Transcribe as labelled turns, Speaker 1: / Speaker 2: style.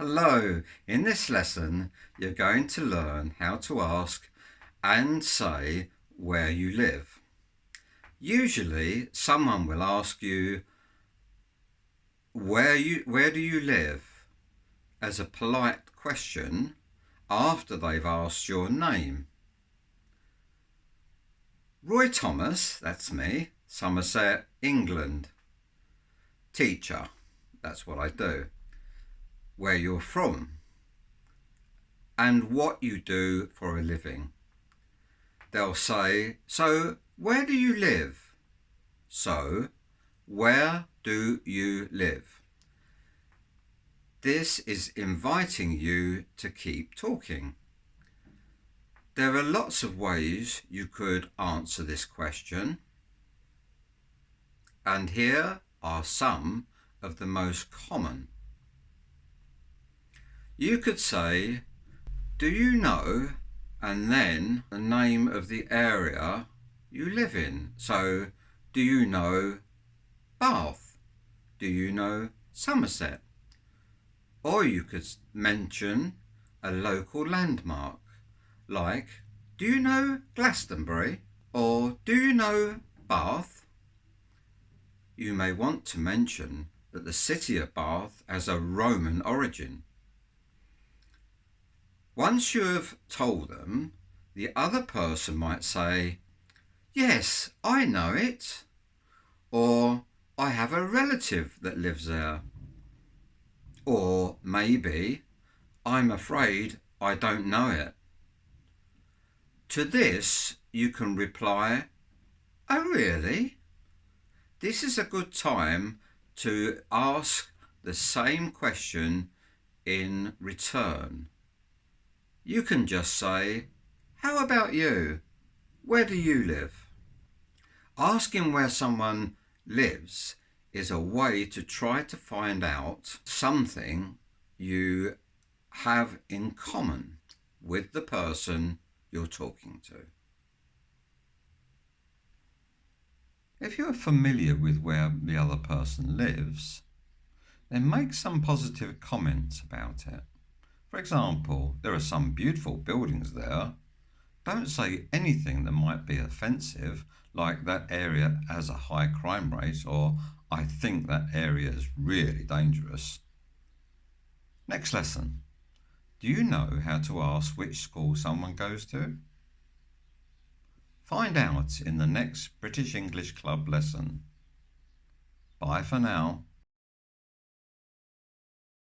Speaker 1: Hello, in this lesson you're going to learn how to ask and say where you live. Usually someone will ask you where you where do you live as a polite question after they've asked your name. Roy Thomas, that's me, Somerset, England. Teacher, that's what I do where you're from and what you do for a living. They'll say, So, where do you live? So, where do you live? This is inviting you to keep talking. There are lots of ways you could answer this question, and here are some of the most common. You could say, Do you know? And then the name of the area you live in. So, do you know Bath? Do you know Somerset? Or you could mention a local landmark like, Do you know Glastonbury? Or do you know Bath? You may want to mention that the city of Bath has a Roman origin. Once you have told them, the other person might say, Yes, I know it. Or, I have a relative that lives there. Or maybe, I'm afraid I don't know it. To this, you can reply, Oh, really? This is a good time to ask the same question in return. You can just say, How about you? Where do you live? Asking where someone lives is a way to try to find out something you have in common with the person you're talking to. If you're familiar with where the other person lives, then make some positive comments about it. For example, there are some beautiful buildings there. Don't say anything that might be offensive, like that area has a high crime rate or I think that area is really dangerous. Next lesson. Do you know how to ask which school someone goes to? Find out in the next British English Club lesson. Bye for now.